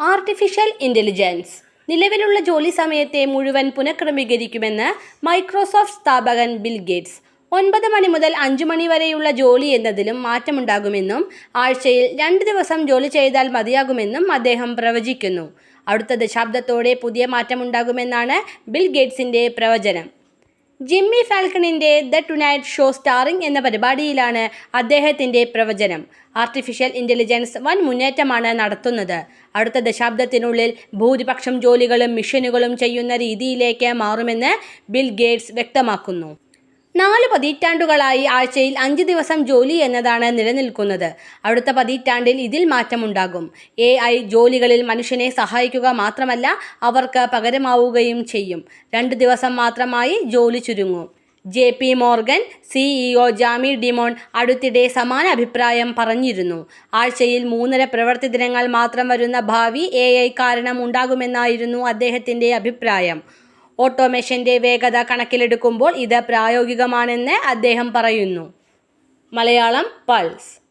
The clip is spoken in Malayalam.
ആർട്ടിഫിഷ്യൽ ഇന്റലിജൻസ് നിലവിലുള്ള ജോലി സമയത്തെ മുഴുവൻ പുനഃക്രമീകരിക്കുമെന്ന് മൈക്രോസോഫ്റ്റ് സ്ഥാപകൻ ബിൽ ഗേറ്റ്സ് ഒൻപത് മണി മുതൽ അഞ്ച് മണി വരെയുള്ള ജോലി എന്നതിലും മാറ്റമുണ്ടാകുമെന്നും ആഴ്ചയിൽ രണ്ട് ദിവസം ജോലി ചെയ്താൽ മതിയാകുമെന്നും അദ്ദേഹം പ്രവചിക്കുന്നു. അടുത്ത ദശാബ്ദത്തോടെ പുതിയ മാറ്റമുണ്ടാകുമെന്നാണ് ബിൽ ഗേറ്റ്സിന്റെ പ്രവചനം. ജിമ്മി ഫാൽക്കണിന്റെ ദ ടുനൈറ്റ് ഷോ സ്റ്റാറിംഗ് എന്ന പരിപാടിയിലാണ് അദ്ദേഹത്തിന്റെ പ്രവചനം. ആർട്ടിഫിഷ്യൽ ഇന്റലിജൻസ് വൻ മുന്നേറ്റമാണ് നടത്തുന്നത്. അടുത്ത ദശാബ്ദത്തിനുള്ളിൽ ഭൂരിപക്ഷം ജോലികളും മിഷനുകളും ചെയ്യുന്ന രീതിയിലേക്ക് മാറുമെന്ന് ബിൽ ഗേറ്റ്സ് വ്യക്തമാക്കുന്നു. നാല് പതിറ്റാണ്ടുകളായി ആഴ്ചയിൽ അഞ്ച് ദിവസം ജോലി എന്നതാണ് നിലനിൽക്കുന്നത്. അടുത്ത പതിറ്റാണ്ടിൽ ഇതിൽ മാറ്റമുണ്ടാകും. എ ഐ ജോലികളിൽ മനുഷ്യനെ സഹായിക്കുക മാത്രമല്ല അവർക്ക് പകരമാവുകയും ചെയ്യും. രണ്ട് ദിവസം മാത്രമായി ജോലി ചുരുങ്ങും. J P Morgan CEO Jamie Dimon അടുത്തിടെ സമാന അഭിപ്രായം പറഞ്ഞിരുന്നു. ആഴ്ചയിൽ മൂന്നര പ്രവൃത്തി ദിനങ്ങൾ മാത്രം വരുന്ന ഭാവി എ ഐ കാരണം ഉണ്ടാകുമെന്നായിരുന്നു അദ്ദേഹത്തിന്റെ അഭിപ്രായം. ഓട്ടോമേഷന്റെ വേഗത കണക്കിലെടുക്കുമ്പോൾ ഇത് പ്രായോഗികമാണെന്ന് അദ്ദേഹം പറയുന്നു. മലയാളം പൾസ്.